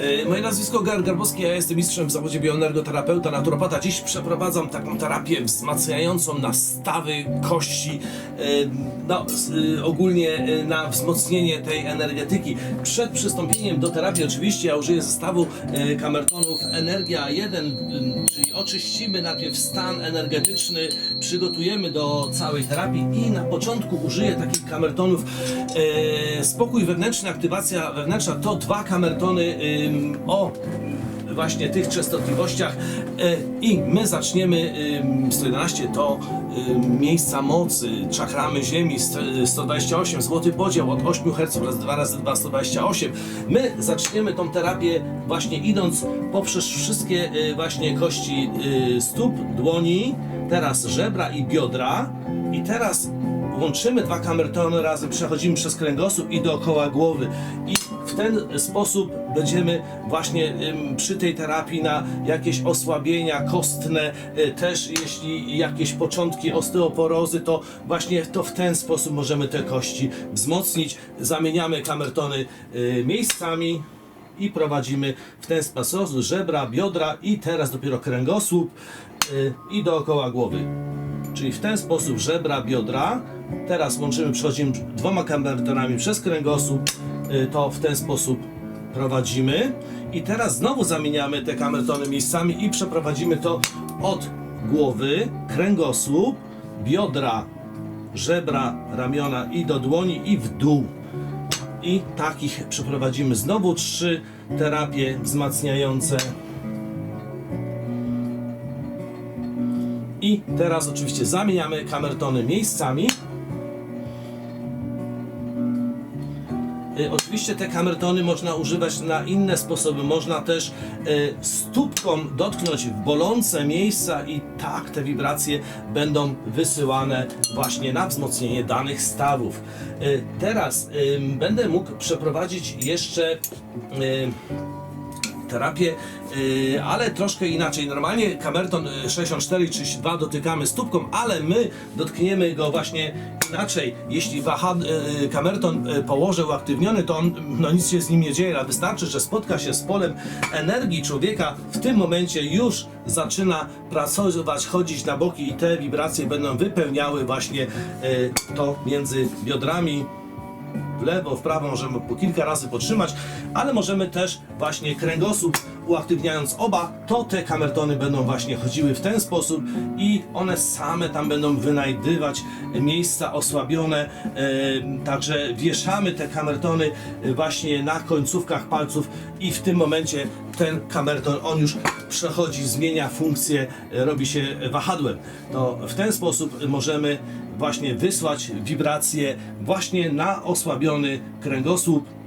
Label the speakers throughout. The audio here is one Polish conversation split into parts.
Speaker 1: E, Moje nazwisko Gar Garbowski, ja jestem mistrzem w zawodzie bioenergoterapeuta, naturopata. Dziś przeprowadzam taką terapię wzmacniającą na stawy, kości, e, no, e, ogólnie na wzmocnienie tej energetyki. Przed przystąpieniem do terapii oczywiście ja użyję zestawu kamertonów Energia 1, m, czyli oczyścimy najpierw stan energetyczny, przygotujemy do całej terapii i na początku użyję takich kamertonów spokój wewnętrzny, aktywacja wewnętrzna to dwa kamertony ym, o właśnie tych częstotliwościach. E, i my zaczniemy ym, 111 to miejsca mocy, czakramy ziemi st- 128, złoty podział od 8 Hz raz 2 razy 2 128 my zaczniemy tą terapię właśnie idąc poprzez wszystkie y, właśnie kości y, stóp, dłoni teraz żebra i biodra. I teraz łączymy dwa kamertony razem, przechodzimy przez kręgosłup i dookoła głowy. I ten sposób będziemy właśnie przy tej terapii na jakieś osłabienia kostne, y, też jeśli jakieś początki osteoporozy, to właśnie to w ten sposób możemy te kości wzmocnić. Zamieniamy kamertony y, miejscami i prowadzimy w ten sposób żebra, biodra i teraz dopiero kręgosłup y, i dookoła głowy. Czyli w ten sposób żebra, biodra. Teraz łączymy, przechodzimy dwoma kamertonami przez kręgosłup. Y, To w ten sposób prowadzimy. I teraz znowu zamieniamy te kamertony miejscami i przeprowadzimy to od głowy, kręgosłup, biodra, żebra, ramiona i do dłoni i w dół. I takich przeprowadzimy znowu trzy terapie wzmacniające. I teraz oczywiście zamieniamy kamertony miejscami. Oczywiście te kamertony można używać na inne sposoby. Można też y, stópką dotknąć w bolące miejsca i tak te wibracje będą wysyłane właśnie na wzmocnienie danych stawów. Y, Teraz y, będę mógł przeprowadzić jeszcze y, terapię, yy, ale troszkę inaczej. Normalnie kamerton y, 64 i 32 dotykamy stópką, ale my dotkniemy go właśnie inaczej. Jeśli waha, yy, kamerton yy, położę uaktywniony, to on, no nic się z nim nie dzieje, a wystarczy, że spotka się z polem energii człowieka, w tym momencie już zaczyna pracować, chodzić na boki i te wibracje będą wypełniały właśnie to między biodrami, w lewo, w prawo, możemy po kilka razy potrzymać, ale możemy też właśnie kręgosłup uaktywniając oba, to te kamertony będą właśnie chodziły w ten sposób i one same tam będą wynajdywać miejsca osłabione, e, także wieszamy te kamertony e, właśnie na końcówkach palców i w tym momencie ten kamerton, on już przechodzi, zmienia funkcję, e, robi się wahadłem. To w ten sposób możemy właśnie wysłać wibracje właśnie na osłabiony kręgosłup.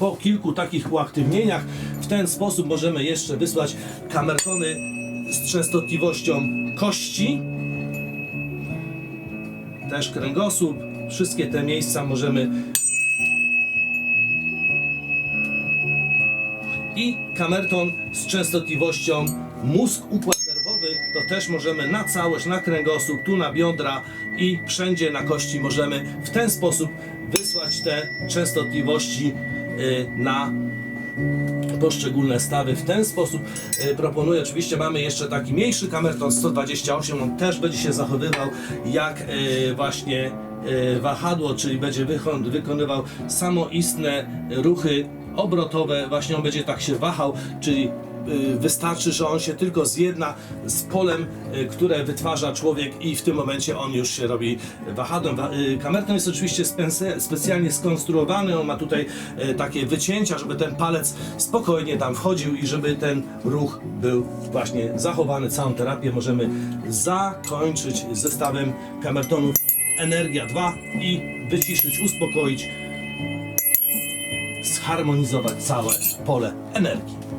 Speaker 1: Po kilku takich uaktywnieniach w ten sposób możemy jeszcze wysłać kamertony z częstotliwością kości. Też kręgosłup. Wszystkie te miejsca możemy i kamerton z częstotliwością mózg, układ nerwowy, to też możemy na całość, na kręgosłup, tu na biodra i wszędzie na kości możemy w ten sposób wysłać te częstotliwości na poszczególne stawy w ten sposób y, proponuję. Oczywiście mamy jeszcze taki mniejszy kamerton 128, on też będzie się zachowywał jak y, właśnie y, wahadło, czyli będzie wykonywał samoistne ruchy obrotowe, właśnie on będzie tak się wahał, czyli y, wystarczy, że on się tylko zjedna z polem, y, które wytwarza człowiek i w tym momencie on już się robi wahadłem. Wa- y, Kamerton jest oczywiście specjalnie skonstruowany, on ma tutaj y, takie wycięcia, żeby ten palec spokojnie tam wchodził i żeby ten ruch był właśnie zachowany. Całą terapię możemy zakończyć zestawem kamertonów Energia 2 i wyciszyć, uspokoić, zharmonizować całe pole energii.